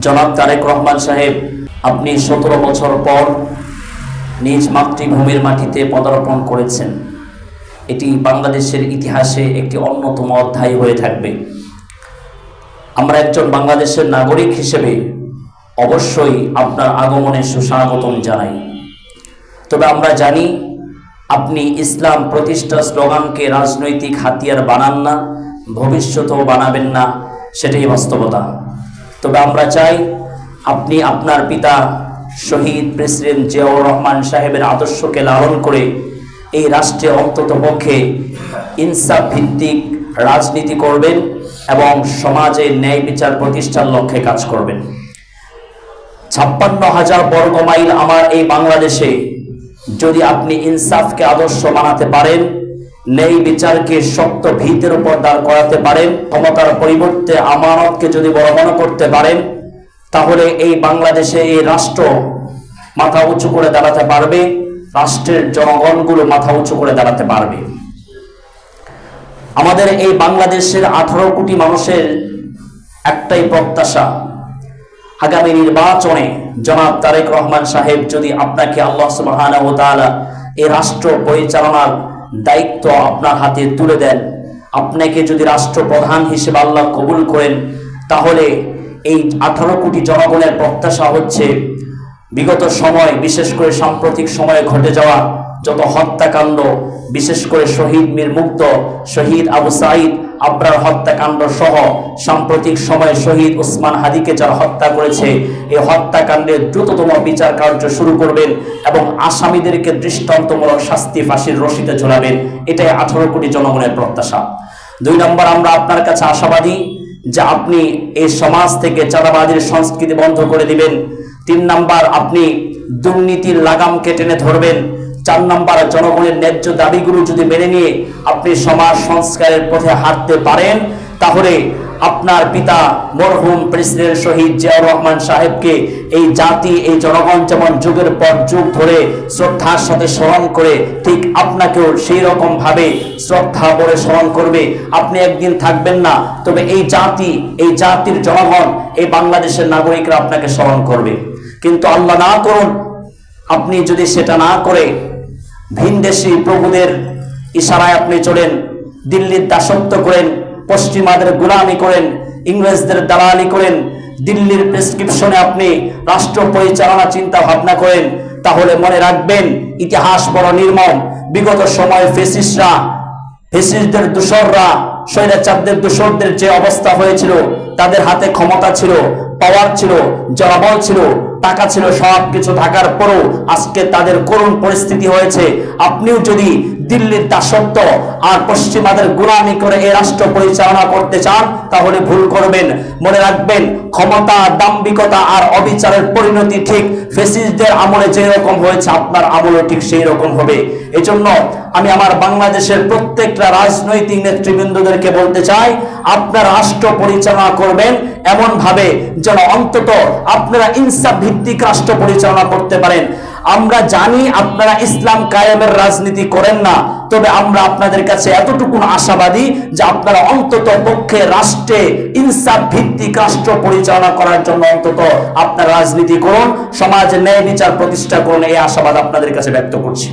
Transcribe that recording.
জনাব তারেক রহমান সাহেব, আপনি সতেরো বছর পর নিজ মাতৃভূমির মাটিতে পদার্পণ করেছেন। এটি বাংলাদেশের ইতিহাসে একটি অন্যতম অধ্যায় হয়ে থাকবে। আমরা একজন বাংলাদেশের নাগরিক হিসেবে অবশ্যই আপনার আগমনে সুস্বাগতম জানাই। তবে আমরা জানি, আপনি ইসলাম প্রতিষ্ঠা স্লোগানকে রাজনৈতিক হাতিয়ার বানান না, ভবিষ্যতেও বানাবেন না, সেটাই বাস্তবতা। তবে আমরা চাই আপনি আপনার পিতা শহীদ প্রেসিডেন্ট জিয়াউর রহমান সাহেবের আদর্শকে লালন করে এই রাষ্ট্রে অন্তত পক্ষে ইনসাফ ভিত্তিক রাজনীতি করবেন এবং সমাজে ন্যায় বিচার প্রতিষ্ঠার লক্ষ্যে কাজ করবেন। ছাপ্পান্ন হাজার বর্গ মাইল আমার এই বাংলাদেশে যদি আপনি ইনসাফকে আদর্শ বানাতে পারেন ন্যায় বিচারকে শক্ত ভিতের উপর দাঁড় করাতে পারেন, ক্ষমতার পরিবর্তে আমানতকে যদি বড় মনে করতে পারেন, তাহলে এই বাংলাদেশে এই রাষ্ট্র মাথা উঁচু করে দাঁড়াতে পারবে, রাষ্ট্রের জনগণগুলো মাথা উঁচু করে দাঁড়াতে পারবে। আমাদের এই বাংলাদেশের আঠারো কোটি মানুষের একটাই প্রত্যাশা, আগামী নির্বাচনে জনাব তারেক রহমান সাহেব যদি আপনাকে আল্লাহ তাআলা এই রাষ্ট্র পরিচালনার দায়িত্ব আপনার হাতে তুলে দেন। আপনাকে যদি রাষ্ট্রপ্রধান হিসেবে আল্লাহ কবুল করেন, তাহলে এই আঠারো কোটি জনগণের প্রত্যাশা হচ্ছে বিগত সময়, বিশেষ করে সাম্প্রতিক সময়ে ঘটে যাওয়া যত হত্যাকাণ্ড, বিশেষ করে শহীদ মীর মুক্ত, শহীদ আবু সাইদ আবরার হত্যাকাণ্ড সহ সাম্প্রতিক সময়ে শহীদ ওসমান হাদিকে যারা হত্যা করেছে, এই হত্যাকাণ্ডের দ্রুততম বিচার কার্য শুরু করবেন এবং আসামিদেরকে দৃষ্টান্তমূলক শাস্তি ফাঁসির রশিতে ঝোলাবেন। এটাই আঠারো কোটি জনগণের প্রত্যাশা। দুই নম্বর, আমরা আপনার কাছে আশাবাদী যে আপনি এই সমাজ থেকে চাঁদাবাজির সংস্কৃতি বন্ধ করে দিবেন। তিন নাম্বার, আপনি দুর্নীতির লাগামকে টেনে ধরবেন। চার নাম্বার জনগণের ন্যায্য দাবিগুলো যদি মেনে নিয়ে আপনি সমাজ সংস্কারের পথে হাঁটতে পারেন, তাহলে আপনার পিতা মরহুম প্রেসিডেন্ট শহীদ জিয়াউর রহমান সাহেবকে এই জাতি, এই জনগণ যেমন যুগের পর যুগ ধরে শ্রদ্ধার সাথে স্মরণ করে, ঠিক আপনাকেও সেই রকম ভাবে শ্রদ্ধা করে স্মরণ করবে। আপনি একদিন থাকবেন না, তবে এই জাতি, এই জাতির জনগণ, এই বাংলাদেশের নাগরিকরা আপনাকে স্মরণ করবে। কিন্তু আল্লাহ না করুন, আপনি যদি সেটা না করে ভিনদেশি প্রভুদের ইশারায় আপনি চলেন, দিল্লির দাসত্ব করেন, পশ্চিমাদের গোলামি করেন, ইংরেজদের দালালি করেন, দিল্লির প্রেসক্রিপশনে আপনি রাষ্ট্র পরিচালনা চিন্তা ভাবনা করেন, তাহলে মনে রাখবেন, ইতিহাস বড় নির্মম। বিগত সময়ে ফেসিসরা, ফেসিসদের দূষররা স্বৈরাচারদের দূষরদের যে অবস্থা হয়েছিল, তাদের হাতে ক্ষমতা ছিল পাওয়ার ছিল, জনবল ছিল টাকা ছিল সব কিছু থাকার পরও আজকে তাদের করুণ পরিস্থিতি হয়েছে। আপনিও যদি দিল্লির দাসত্ব আর পশ্চিমাদের গোলামি করে এই রাষ্ট্র পরিচালনা করতে চান, তাহলে ভুল করবেন। মনে রাখবেন, ক্ষমতা, দাম্ভিকতা আর অবিচারের পরিণতি ঠিক ফেসিসদের আমলে যে রকম হয়েছে, আপনার আমলে ঠিক সেই রকম হবে। এজন্য আমি আমার বাংলাদেশের প্রত্যেকটা রাজনৈতিক নেতৃবৃন্দদেরকে বলতে চাই আপনার রাষ্ট্র পরিচালনা করবেন এমন ভাবে যেন অন্তত আপনারা ইনসাফ ভিত্তিক রাষ্ট্র পরিচালনা করতে পারেন। আমরা জানি আপনারা ইসলাম কায়েমের রাজনীতি করেন না, তবে আমরা আপনাদের কাছে এতটুকু আশাবাদী যে আপনারা অন্তত পক্ষে রাষ্ট্রে ইনসাফ ভিত্তিক রাষ্ট্র পরিচালনা করার জন্য অন্তত আপনারা রাজনীতি করুন, সমাজে ন্যায় বিচার প্রতিষ্ঠা করুন, এই আশাবাদ আপনাদের কাছে ব্যক্ত করছি।